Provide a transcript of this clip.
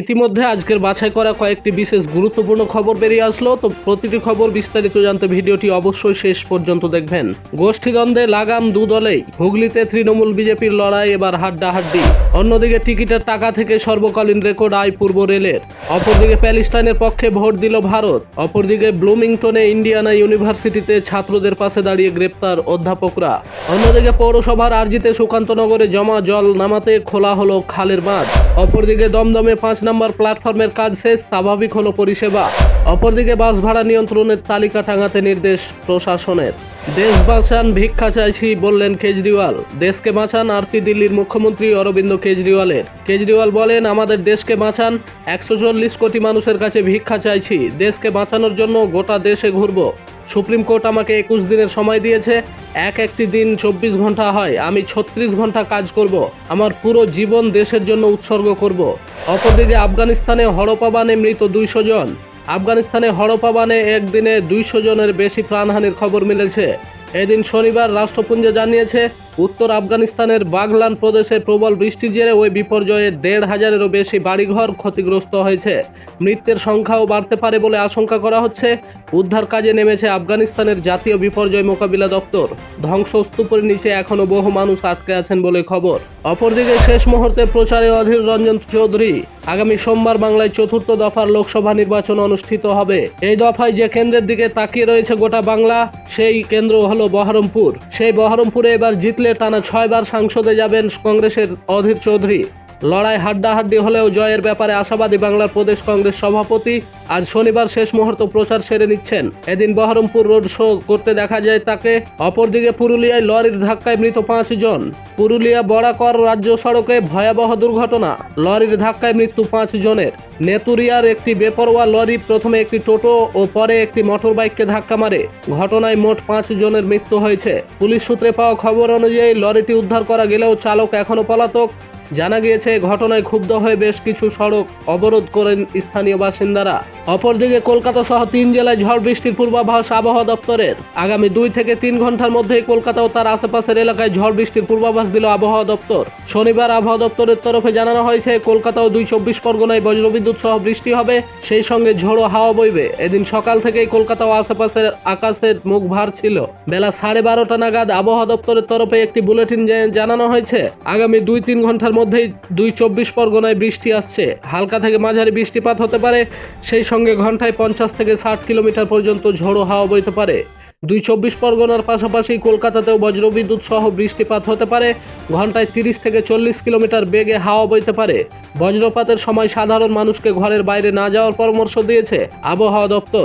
ইতিমধ্যে আজকের বাছাই করা কয়েকটি বিশেষ গুরুত্বপূর্ণ খবর বেরিয়ে আসলো, তো প্রতিটি খবর বিস্তারিত জানতে ভিডিওটি অবশ্যই শেষ পর্যন্ত দেখবেন। গোষ্ঠীদ্বন্দ্বে লাগাম দু দলেই, হুগলিতে তৃণমূল বিজেপির লড়াই এবার হাড্ডাহাড্ডি। অন্যদিকে টিকিটের টাকা থেকে সর্বকালীন রেকর্ড আয় পূর্ব রেলের। অপরদিকে প্যালিস্টাইনের পক্ষে ভোট দিল ভারত। অপরদিকে ব্লুমিংটনে ইন্ডিয়ানা ইউনিভার্সিটিতে ছাত্রদের পাশে দাঁড়িয়ে গ্রেপ্তার অধ্যাপকরা। অন্যদিকে পৌরসভার আর্জিতে সুকান্তনগরে জমা জল নামাতে খোলা হলো খালের বাঁধ অপরদিকে দমদমে পাঁচ নম্বর প্ল্যাটফর্মের কাজ শেষ, স্বাভাবিক হলো পরিষেবা। অপরদিকে বাস ভাড়া নিয়ন্ত্রণের তালিকা টাঙাতে নির্দেশ প্রশাসনের। দেশ বাঁচান, ভিক্ষা চাইছি বললেন কেজরিওয়াল। দেশকে বাঁচান, আরতি দিল্লির মুখ্যমন্ত্রী অরবিন্দ কেজরিওয়ালের। কেজরিওয়াল বলেন, আমাদের দেশকে বাঁচান, একশো চল্লিশ কোটি মানুষের কাছে ভিক্ষা চাইছি। দেশকে বাঁচানোর জন্য গোটা দেশে ঘুরব। সুপ্রিম কোর্ট আমাকে একুশ দিনের সময় দিয়েছে, এক একটি দিন চব্বিশ ঘণ্টা হয়, আমি ছত্রিশ ঘণ্টা কাজ করব। আমার পুরো জীবন দেশের জন্য উৎসর্গ করব। অপরদিকে আফগানিস্তানে হরপাবানে মৃত দুইশো জন। আফগানিস্তানে হরপাবানে একদিনে দুইশো জনের বেশি প্রাণহানির খবর মিলেছে। এদিন শনিবার রাষ্ট্রপুঞ্জ জানিয়েছে উত্তর আফগানিস্তানের বাগলান প্রদেশে প্রবল বৃষ্টির জেরে ওই বিপর্যয়ে দেড় হাজারেরও বেশি বাড়িঘর ক্ষতিগ্রস্ত হয়েছে। মৃত্যুর সংখ্যাও বাড়তে পারে বলে আশঙ্কা করা হচ্ছে। উদ্ধার কাজে নেমেছে আফগানিস্তানের জাতীয় বিপর্যয় মোকাবিলা দপ্তর। ধ্বংসস্তূপের নিচে এখনও বহু মানুষ আটকে আছেন বলে খবর। অপরদিকে শেষ মুহূর্তে প্রচারে অধীর রঞ্জন চৌধুরী। আগামী সোমবার বাংলায় চতুর্থ দফার লোকসভা নির্বাচন অনুষ্ঠিত হবে। এই দফায় যে কেন্দ্রের দিকে তাকিয়ে রয়েছে গোটা বাংলা, সেই কেন্দ্র হলো বহরমপুর। সেই বহরমপুরে এবার জিতলে টানা ছয়বার সাংসদে যাবেন কংগ্রেসের অধীর চৌধুরী। লড়াই হাড্ডাহাড্ডি হলেও জয়ের ব্যাপারে আশাবাদী বাংলার প্রদেশ কংগ্রেস সভাপতি আজ শনিবার শেষ মুহূর্ত প্রচার সেরে নিচ্ছেন। এদিন বহরমপুর রোড শো করতে দেখা যায় তাকে। অপরদিকে পুরুলিয়ায় লরির ধাক্কায় মৃত পাঁচ জন। পুরুলিয়া বড়াকর রাজ্য সড়কে ভয়াবহ দুর্ঘটনা। লরির ধাক্কায় মৃত্যু পাঁচ জনের। নেতুরিয়ার একটি বেপরোয়া লরি প্রথমে একটি টোটো ও পরে একটি মোটরবাইককে ধাক্কা মারে। ঘটনায় মোট পাঁচ জনের মৃত্যু হয়েছে। পুলিশ সূত্রে পাওয়া খবর অনুযায়ী লরিটি উদ্ধার করা গেলেও চালক এখনও পলাতক। জানা গিয়েছে, ঘটনায় ক্ষুব্ধ হয়ে বেশ কিছু সড়ক অবরোধ করেন স্থানীয় বাসিন্দারা। অপরদিকে কলকাতা সহ তিন জেলায় ঝড় বৃষ্টির পূর্বাভাস আবহাওয়া দপ্তরের। আগামী দুই থেকে তিন ঘণ্টার মধ্যেই কলকাতা ও তার আশেপাশের এলাকায় ঝড় বৃষ্টির পূর্বাভাস দিল আবহাওয়া দপ্তর। শনিবার আবহাওয়া দপ্তরের তরফে জানানো হয়েছে, কলকাতা ও দুই চব্বিশ পরগনায় বজ্রবিদ্যুৎ সহ বৃষ্টি হবে, সেই সঙ্গে ঝোড়ো হাওয়া বইবে। এদিন সকাল থেকেই কলকাতা ও আশেপাশের আকাশের মুখ ভার ছিল। বেলা সাড়ে বারোটা নাগাদ আবহাওয়া দপ্তরের তরফে একটি বুলেটিন জানানো হয়েছে, আগামী দুই তিন ঘণ্টার মধ্যেই দুই চব্বিশ পরগনায় বৃষ্টি আসছে। হালকা থেকে মাঝারি বৃষ্টিপাত হতে পারে, সেই সঙ্গে ঘন্টায় পঞ্চাশ থেকে ষাট কিলোমিটার পর্যন্ত ঝোড়ো হাওয়া বইতে পারে। দুই চব্বিশ পরগনার পাশাপাশি কলকাতাতেও বজ্রবিদ্যুৎ সহ বৃষ্টিপাত হতে পারে। ঘন্টায় তিরিশ থেকে চল্লিশ কিলোমিটার বেগে হাওয়া বইতে পারে। বজ্রপাতের সময় সাধারণ মানুষকে ঘরের বাইরে না যাওয়ার পরামর্শ দিয়েছে আবহাওয়া দপ্তর।